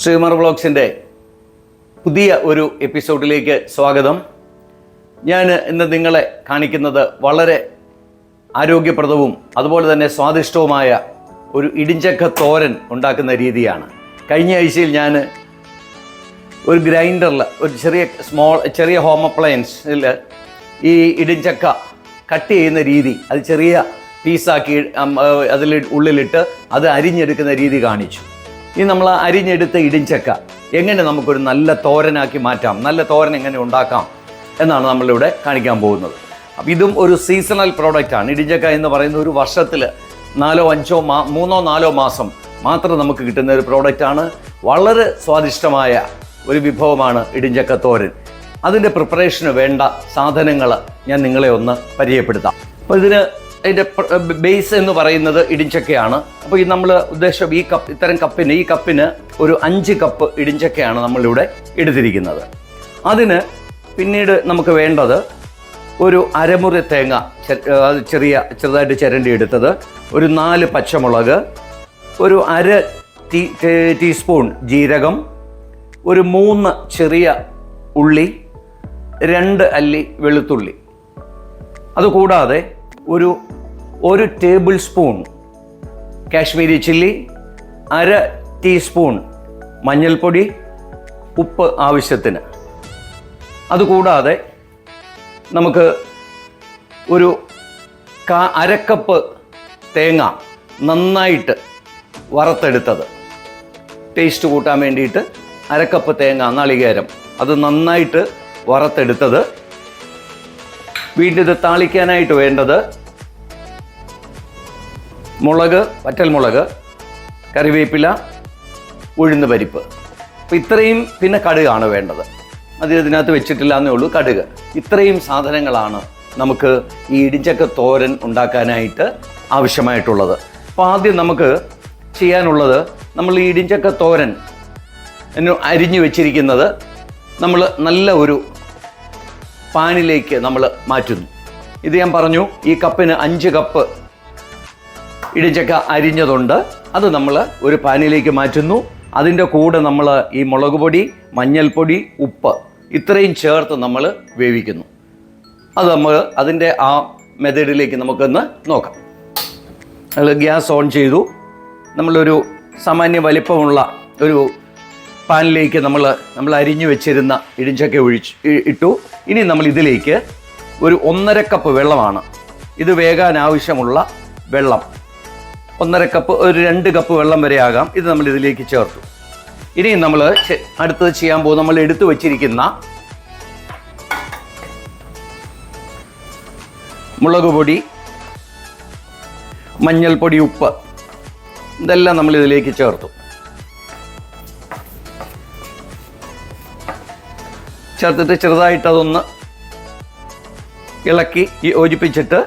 ശ്രീമർ ബ്ലോഗ്സിന്റെ പുതിയ ഒരു എപ്പിസോഡിലേക്ക് സ്വാഗതം. ഞാൻ ഇന്ന് നിങ്ങളെ കാണിക്കുന്നത് വളരെ ആരോഗ്യപ്രദവും അതുപോലെ തന്നെ സ്വാദിഷ്ടവുമായ ഒരു ഇടിഞ്ചക്ക തോരൻ ഉണ്ടാക്കുന്ന രീതിയാണ്. കഴിഞ്ഞ ആഴ്ചയിൽ ഞാൻ ഒരു ഗ്രൈൻഡറിൽ ഒരു ചെറിയ സ്മോൾ ചെറിയ ഹോം അപ്ലയൻസിൽ ഈ ഇടിഞ്ചക്ക കട്ട് ചെയ്യുന്ന രീതി അത് ചെറിയ പീസാക്കി അതിൽ ഉള്ളിലിട്ട് അത് അരിഞ്ഞെടുക്കുന്ന രീതി കാണിച്ചു. ഇനി നമ്മൾ അരിഞ്ഞെടുത്ത ഇടിഞ്ചക്ക എങ്ങനെ നമുക്കൊരു നല്ല തോരനാക്കി മാറ്റാം? നല്ല തോരൻ എങ്ങനെ ഉണ്ടാക്കാം എന്നാണ് നമ്മളിവിടെ കാണിക്കാൻ പോകുന്നത്. അപ്പം ഇതും ഒരു സീസണൽ പ്രോഡക്റ്റാണ് ഇടിഞ്ചക്ക എന്ന് പറയുന്ന ഒരു വർഷത്തിൽ നാലോ അഞ്ചോ മാ മൂന്നോ നാലോ മാസം മാത്രം നമുക്ക് കിട്ടുന്ന ഒരു പ്രോഡക്റ്റാണ് വളരെ സ്വാദിഷ്ടമായ ഒരു വിഭവമാണ് ഇടിഞ്ചക്ക തോരൻ. അതിന്റെ പ്രിപ്പറേഷന് വേണ്ട സാധനങ്ങൾ ഞാൻ നിങ്ങളെ ഒന്ന് പരിചയപ്പെടുത്താം. അപ്പോൾ ഇതിന് അതിന്റെ ബേസ് എന്ന് പറയുന്നത് ഇടിഞ്ചക്കയാണ്. അപ്പോൾ ഈ നമ്മൾ ഉദ്ദേശം ഈ കപ്പ് ഇത്തരം കപ്പിന് ഈ കപ്പിന് ഒരു അഞ്ച് കപ്പ് ഇടിഞ്ചക്കയാണ് നമ്മളിവിടെ എടുത്തിരിക്കുന്നത്. അതിന് പിന്നീട് നമുക്ക് വേണ്ടത് ഒരു അരമുറി തേങ്ങ അത് ചെറിയ ചെറുതായിട്ട് ചിരണ്ടി എടുത്തത് ഒരു നാല് പച്ചമുളക് ഒരു അര ടീ ടീസ്പൂൺ ജീരകം ഒരു മൂന്ന് ചെറിയ ഉള്ളി രണ്ട് അല്ലി വെളുത്തുള്ളി. അതുകൂടാതെ ഒരു ഒരു ടേബിൾ സ്പൂൺ കാശ്മീരി ചില്ലി അര ടീസ്പൂൺ മഞ്ഞൾപ്പൊടി ഉപ്പ് ആവശ്യത്തിന്. അതുകൂടാതെ നമുക്ക് ഒരു കാ അരക്കപ്പ് തേങ്ങ നന്നായിട്ട് വറുത്തെടുത്തത്. ടേസ്റ്റ് കൂട്ടാൻ വേണ്ടിയിട്ട് അരക്കപ്പ് തേങ്ങ നാളികേരം. അത് നന്നായിട്ട് വറുത്തെടുത്തത്. വീണ്ടും ഇത് താളിക്കാനായിട്ട് വേണ്ടത് മുളക് വറ്റൽമുളക് കറിവേപ്പില ഉഴുന്ന് പരിപ്പ്. അപ്പം ഇത്രയും പിന്നെ കടുകാണ് വേണ്ടത്. അത് ഇതിനകത്ത് വെച്ചിട്ടില്ല എന്നേ ഉള്ളൂ കടുക്. ഇത്രയും സാധനങ്ങളാണ് നമുക്ക് ഈ ഇടിച്ചക്ക തോരൻ ഉണ്ടാക്കാനായിട്ട് ആവശ്യമായിട്ടുള്ളത്. അപ്പോൾ ആദ്യം നമുക്ക് ചെയ്യാനുള്ളത് നമ്മൾ ഈ ഇടിഞ്ചക്ക തോരൻ അരിഞ്ഞു വെച്ചിരിക്കുന്നത് നമ്മൾ നല്ല ഒരു പാനിലേക്ക് നമ്മൾ മാറ്റുന്നു. ഇത് ഞാൻ പറഞ്ഞു ഈ കപ്പിന് അഞ്ച് കപ്പ് ഇടിച്ചക്ക അരിഞ്ഞതുണ്ട്. അത് നമ്മൾ ഒരു പാനിലേക്ക് മാറ്റുന്നു. അതിന്റെ കൂടെ നമ്മൾ ഈ മുളക് പൊടി മഞ്ഞൾപ്പൊടി ഉപ്പ് ഇത്രയും ചേർത്ത് നമ്മൾ വേവിക്കുന്നു. അത് നമ്മൾ അതിന്റെ ആ മെത്തേഡിലേക്ക് നമുക്കൊന്ന് നോക്കാം. നമ്മൾ ഗ്യാസ് ഓൺ ചെയ്തു. നമ്മളൊരു സാമാന്യ വലിപ്പമുള്ള ഒരു പാനിലേക്ക് നമ്മൾ നമ്മൾ അരിഞ്ഞു വെച്ചിരുന്ന ഇടിഞ്ചക്ക ഒഴിച്ച് ഇട്ടു. ഇനി നമ്മൾ ഇതിലേക്ക് ഒരു ഒന്നര കപ്പ് വെള്ളമാണ്. ഇത് വേകാൻ ആവശ്യമുള്ള വെള്ളം. ഒന്നര കപ്പ് ഒരു രണ്ട് കപ്പ് വെള്ളം വരെ ആകാം. ഇത് നമ്മൾ ഇതിലേക്ക് ചേർത്തു. ഇനി നമ്മൾ അടുത്തത് ചെയ്യാൻ പോകും നമ്മൾ എടുത്തു വച്ചിരിക്കുന്ന മുളക് പൊടി മഞ്ഞൾപ്പൊടി ഉപ്പ് ഇതെല്ലാം നമ്മൾ ഇതിലേക്ക് ചേർത്തു. ചേർത്തിട്ട് ചെറുതായിട്ട് അതൊന്ന് ഇളക്കി യോജിപ്പിച്ചിട്ട്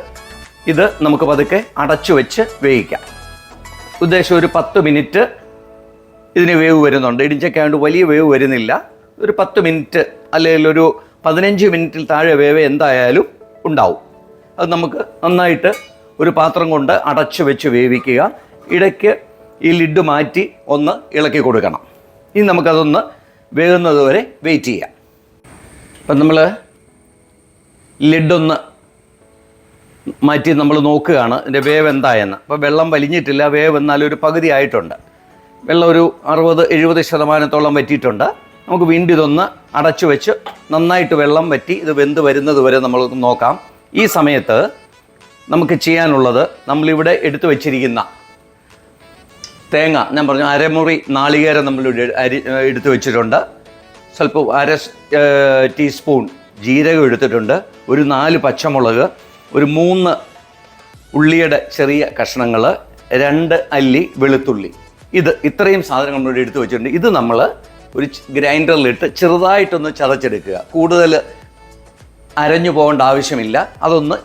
ഇത് നമുക്ക് പതുക്കെ അടച്ചു വെച്ച് വേവിക്കാം. ഉദ്ദേശം ഒരു പത്ത് മിനിറ്റ് ഇതിന് വേവ് വരുന്നുണ്ട്. ഇടിച്ചക്കായതുകൊണ്ട് വലിയ വേവ് വരുന്നില്ല. ഒരു പത്ത് മിനിറ്റ് അല്ലെങ്കിൽ ഒരു പതിനഞ്ച് മിനിറ്റിൽ താഴെ വേവ് എന്തായാലും ഉണ്ടാവും. അത് നമുക്ക് നന്നായിട്ട് ഒരു പാത്രം കൊണ്ട് അടച്ചു വെച്ച് വേവിക്കുക. ഇടയ്ക്ക് ഈ ലിഡ് മാറ്റി ഒന്ന് ഇളക്കി കൊടുക്കണം. ഇനി നമുക്കതൊന്ന് വേകുന്നത് വരെ വെയിറ്റ് ചെയ്യാം. അപ്പം നമ്മൾ ലിഡൊന്ന് മാറ്റി നമ്മൾ നോക്കുകയാണ് ഇതിന്റെ വേവ് എന്തായെന്ന്. അപ്പോൾ വെള്ളം വലിഞ്ഞിട്ടില്ല വേവ് എന്നാലും ഒരു പകുതി ആയിട്ടുണ്ട്. വെള്ളം ഒരു അറുപത് എഴുപത് ശതമാനത്തോളം വറ്റിയിട്ടുണ്ട്. നമുക്ക് വീണ്ടും ഇതൊന്ന് അടച്ചു വെച്ച് നന്നായിട്ട് വെള്ളം വറ്റി ഇത് വെന്ത് വരുന്നത് വരെ നമ്മൾ നോക്കാം. ഈ സമയത്ത് നമുക്ക് ചെയ്യാനുള്ളത് നമ്മളിവിടെ എടുത്തു വച്ചിരിക്കുന്ന തേങ്ങ ഞാൻ പറഞ്ഞു അരമുറി നാളികേരം നമ്മൾ അരി എടുത്തു വെച്ചിട്ടുണ്ട്. സ്വല്പം അര ടീസ്പൂൺ ജീരകം എടുത്തിട്ടുണ്ട്. ഒരു നാല് പച്ചമുളക് ഒരു മൂന്ന് ഉള്ളിയുടെ ചെറിയ കഷ്ണങ്ങൾ രണ്ട് അല്ലി വെളുത്തുള്ളി. ഇത് ഇത്രയും സാധനങ്ങൾ നമ്മൾ എടുത്തു വെച്ചിട്ടുണ്ട്. ഇത് നമ്മൾ ഒരു ഗ്രൈൻഡറിലിട്ട് ചെറുതായിട്ടൊന്ന് ചതച്ചെടുക്കുക. കൂടുതൽ അരഞ്ഞു പോകേണ്ട ആവശ്യമില്ല. അതൊന്ന്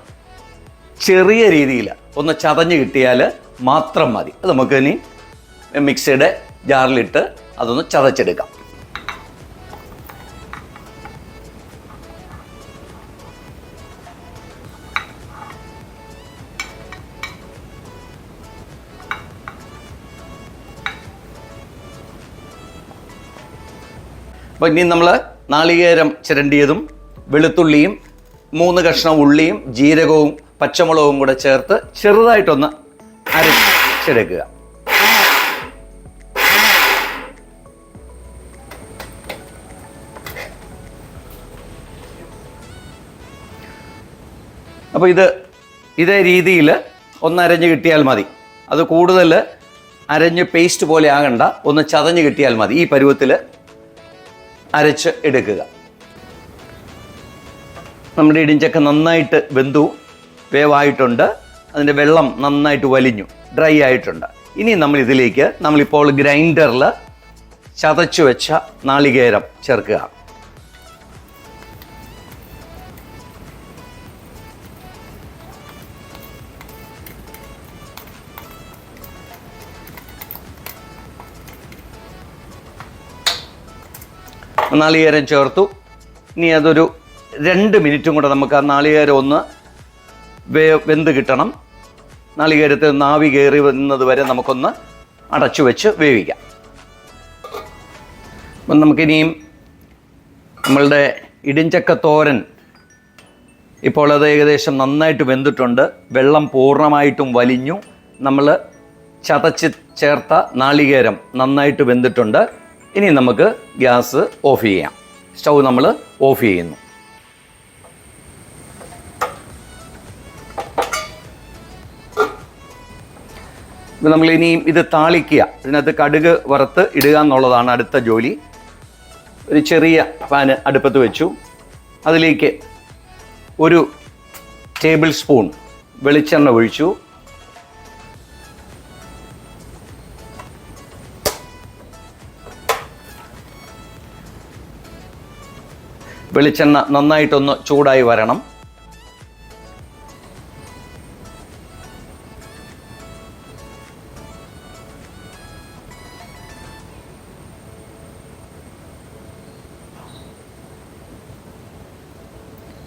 ചെറിയ രീതിയിൽ ഒന്ന് ചതഞ്ഞ് കിട്ടിയാൽ മാത്രം മതി. അത് നമുക്ക് ഇനി മിക്സിയുടെ ജാറിലിട്ട് അതൊന്ന് ചതച്ചെടുക്കാം. അപ്പോൾ ഇനി നമ്മൾ നാളികേരം ചിരണ്ടിയതും വെളുത്തുള്ളിയും മൂന്ന് കഷ്ണം ഉള്ളിയും ജീരകവും പച്ചമുളകും കൂടെ ചേർത്ത് ചെറുതായിട്ടൊന്ന് അരച്ചെടുക്കുക. അപ്പോൾ ഇത് ഇതേ രീതിയിൽ ഒന്ന് അരഞ്ഞ് കിട്ടിയാൽ മതി. അത് കൂടുതൽ അരഞ്ഞ് പേസ്റ്റ് പോലെ ആകണ്ട ഒന്ന് ചതഞ്ഞ് കിട്ടിയാൽ മതി ഈ പരുവത്തിൽ അരച്ച് എടുക്കുക. നമ്മുടെ ഇടിഞ്ചക്ക നന്നായിട്ട് വെന്തു വേവായിട്ടുണ്ട്. അതിന്റെ വെള്ളം നന്നായിട്ട് വലിഞ്ഞു ഡ്രൈ ആയിട്ടുണ്ട്. ഇനി നമ്മൾ ഇതിലേക്ക് നമ്മളിപ്പോൾ ഗ്രൈൻഡറിൽ ചതച്ചു വെച്ച നാളികേരം ചേർക്കുക. നാളികേരം ചേർത്തു. ഇനി അതൊരു രണ്ട് മിനിറ്റും കൂടെ നമുക്ക് ആ നാളികേരം ഒന്ന് വേ വെന്ത് കിട്ടണം. നാളികേരത്തിൽ നാവി കയറി വരുന്നത് വരെ നമുക്കൊന്ന് അടച്ചു വെച്ച് വേവിക്കാം. അപ്പം നമുക്കിനിയും നമ്മളുടെ ഇടിഞ്ചക്ക തോരൻ ഇപ്പോൾ അത് ഏകദേശം നന്നായിട്ട് വെന്തിട്ടുണ്ട്. വെള്ളം പൂർണമായിട്ടും വലിഞ്ഞു. നമ്മൾ ചതച്ച് ചേർത്ത നാളികേരം നന്നായിട്ട് വെന്തിട്ടുണ്ട്. ഇനി നമുക്ക് ഗ്യാസ് ഓഫ് ചെയ്യാം. സ്റ്റൗ നമ്മൾ ഓഫ് ചെയ്യുന്നു. ഇപ്പം നമ്മൾ ഇനിയും ഇത് താളിക്കുക. ഇതിനകത്ത് കടുക് വറുത്ത് ഇടുക എന്നുള്ളതാണ് അടുത്ത ജോലി. ഒരു ചെറിയ പാന് അടുപ്പത്ത് വെച്ചു. അതിലേക്ക് ഒരു ടേബിൾ സ്പൂൺ വെളിച്ചെണ്ണ ഒഴിച്ചു. വെളിച്ചെണ്ണ നന്നായിട്ടൊന്ന് ചൂടായി വരണം.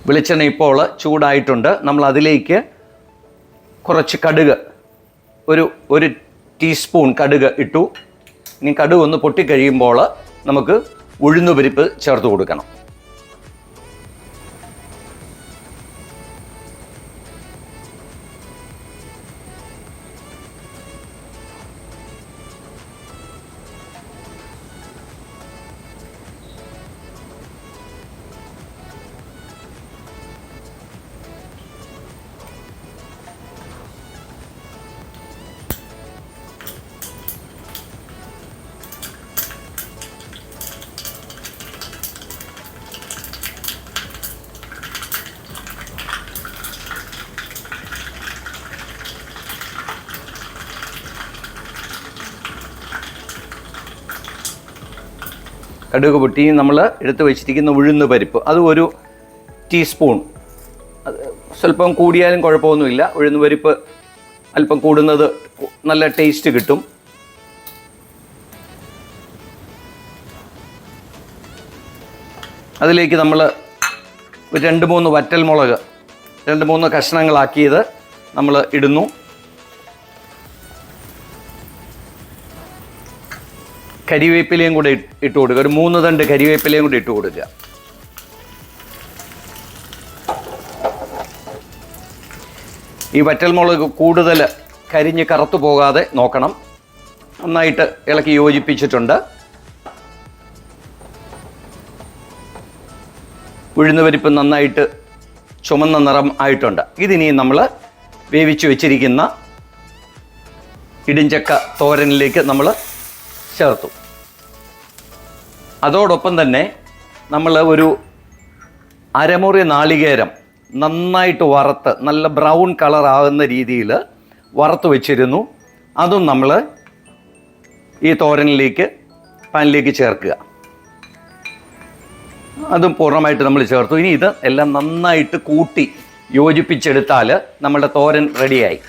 വെളിച്ചെണ്ണ ഇപ്പോൾ ചൂടായിട്ടുണ്ട്. നമ്മൾ അതിലേക്ക് കുറച്ച് കടുക് ഒരു ഒരു ടീസ്പൂൺ കടുക് ഇട്ടു. ഇനി കടുക് ഒന്ന് പൊട്ടിക്കഴിയുമ്പോൾ നമുക്ക് ഉഴുന്നുപരിപ്പ് ചേർത്ത് കൊടുക്കണം. കടുക് പൊട്ടി നമ്മൾ എടുത്ത് വെച്ചിരിക്കുന്ന ഉഴുന്ന് പരിപ്പ്. അത് ഒരു ടീസ്പൂൺ. സ്വല്പം കൂടിയാലും കുഴപ്പമൊന്നുമില്ല. ഉഴുന്ന് പരിപ്പ് അല്പം കൂടുന്നത് നല്ല ടേസ്റ്റ് കിട്ടും. അതിലേക്ക് നമ്മൾ ഒരു രണ്ട് മൂന്ന് വറ്റൽ മുളക് രണ്ട് മൂന്ന് കഷ്ണങ്ങളാക്കിയത് നമ്മൾ ഇടുന്നു. കരിവേപ്പിലയും കൂടെ ഇട്ട് കൊടുക്കുക. ഒരു മൂന്ന് തണ്ട് കരിവേപ്പിലയും കൂടെ ഇട്ട് കൊടുക്കുക. ഈ വറ്റൽമുളക് കൂടുതൽ കരിഞ്ഞ് കറുത്തു പോകാതെ നോക്കണം. നന്നായിട്ട് ഇളക്കി യോജിപ്പിച്ചിട്ടുണ്ട്. ഉഴുന്നുപരിപ്പ് നന്നായിട്ട് ചുമന്ന നിറം ആയിട്ടുണ്ട്. ഇതിനി നമ്മൾ വേവിച്ച് വെച്ചിരിക്കുന്ന ഇടിഞ്ചക്ക തോരനിലേക്ക് നമ്മൾ ചേർത്തു. അതോടൊപ്പം തന്നെ നമ്മൾ ഒരു അരമുറി നാളികേരം നന്നായിട്ട് വറുത്ത് നല്ല ബ്രൗൺ കളർ ആകുന്ന രീതിയിൽ വറുത്ത് വെച്ചിരുന്നു. അതും നമ്മൾ ഈ തോരനിലേക്ക് പാനിലേക്ക് ചേർക്കുക. അതും പൂർണമായിട്ട് നമ്മൾ ചേർത്തു. ഇനി ഇത് എല്ലാം നന്നായിട്ട് കൂട്ടി യോജിപ്പിച്ചെടുത്താൽ നമ്മുടെ തോരൻ റെഡിയായി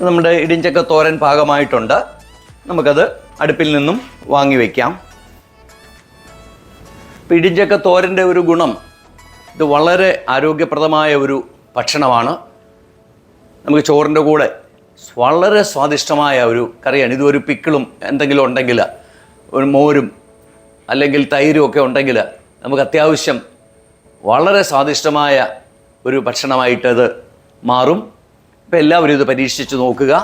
നമ്മുടെ ഇടിഞ്ചക്ക തോരൻ പാകമായിട്ടുണ്ട്. നമുക്കത് അടുപ്പിൽ നിന്നും വാങ്ങി വയ്ക്കാം ഇപ്പം ഇടിഞ്ചക്ക തോരന്റെ ഒരു ഗുണം ഇത് വളരെ ആരോഗ്യപ്രദമായ ഒരു ഭക്ഷണമാണ്. നമുക്ക് ചോറിന്റെ കൂടെ വളരെ സ്വാദിഷ്ടമായ ഒരു കറിയാണ്. ഇത് ഒരു പിക്കിളും എന്തെങ്കിലും ഉണ്ടെങ്കിൽ ഒരു മോരും അല്ലെങ്കിൽ തൈരും ഒക്കെ ഉണ്ടെങ്കിൽ നമുക്ക് അത്യാവശ്യം വളരെ സ്വാദിഷ്ടമായ ഒരു ഭക്ഷണമായിട്ടത് മാറും. ഇപ്പം എല്ലാവരും ഇത് പരീക്ഷിച്ച് നോക്കുക.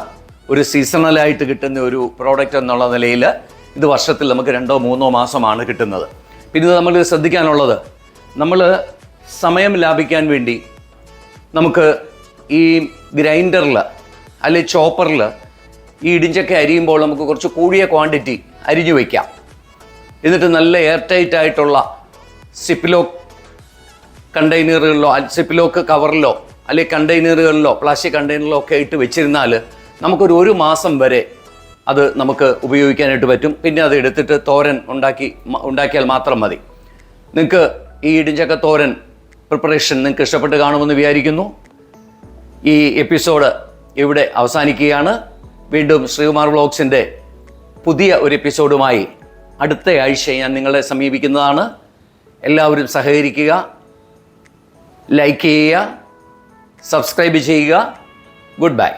ഒരു സീസണലായിട്ട് കിട്ടുന്ന ഒരു പ്രോഡക്റ്റ് എന്നുള്ള നിലയിൽ ഇത് വർഷത്തിൽ നമുക്ക് രണ്ടോ മൂന്നോ മാസമാണ് കിട്ടുന്നത്. പിന്നെ ഇത് നമ്മൾ ശ്രദ്ധിക്കാനുള്ളത്. നമ്മൾ സമയം ലാഭിക്കാൻ വേണ്ടി നമുക്ക് ഈ ഗ്രൈൻഡറിൽ അല്ലെങ്കിൽ ചോപ്പറിൽ ഈ ഇടിഞ്ചൊക്കെ അരിയുമ്പോൾ നമുക്ക് കുറച്ച് കൂടിയ ക്വാണ്ടിറ്റി അരിഞ്ഞു വയ്ക്കാം എന്നിട്ട് നല്ല എയർ ടൈറ്റ് ആയിട്ടുള്ള സിപ്പിലോക്ക് കണ്ടെയ്നറുകളിലോ സിപ്പിലോക്ക് കവറിലോ അല്ലെങ്കിൽ കണ്ടെയ്നറുകളിലോ പ്ലാസ്റ്റിക് കണ്ടെയ്നറിലോ ഒക്കെ ഇട്ട് വെച്ചിരുന്നാൽ നമുക്കൊരു ഒരു മാസം വരെ അത് നമുക്ക് ഉപയോഗിക്കാനായിട്ട് പറ്റും. പിന്നെ അത് എടുത്തിട്ട് തോരൻ ഉണ്ടാക്കി ഉണ്ടാക്കിയാൽ മാത്രം മതി. നിങ്ങൾക്ക് ഈ ഇടിഞ്ചക്ക തോരൻ പ്രിപ്പറേഷൻ നിങ്ങൾക്ക് ഇഷ്ടപ്പെട്ട് കാണുമെന്ന് വിചാരിക്കുന്നു. ഈ എപ്പിസോഡ് ഇവിടെ അവസാനിക്കുകയാണ്. വീണ്ടും ശ്രീകുമാർ വ്ളോഗ്സിന്റെ പുതിയ ഒരു എപ്പിസോഡുമായി അടുത്ത ആഴ്ച ഞാൻ നിങ്ങളെ സമീപിക്കുന്നതാണ്. എല്ലാവരും സഹകരിക്കുക ലൈക്ക് ചെയ്യുക സബ്സ്ക്രൈബ് ചെയ്യുക ഗുഡ് ബൈ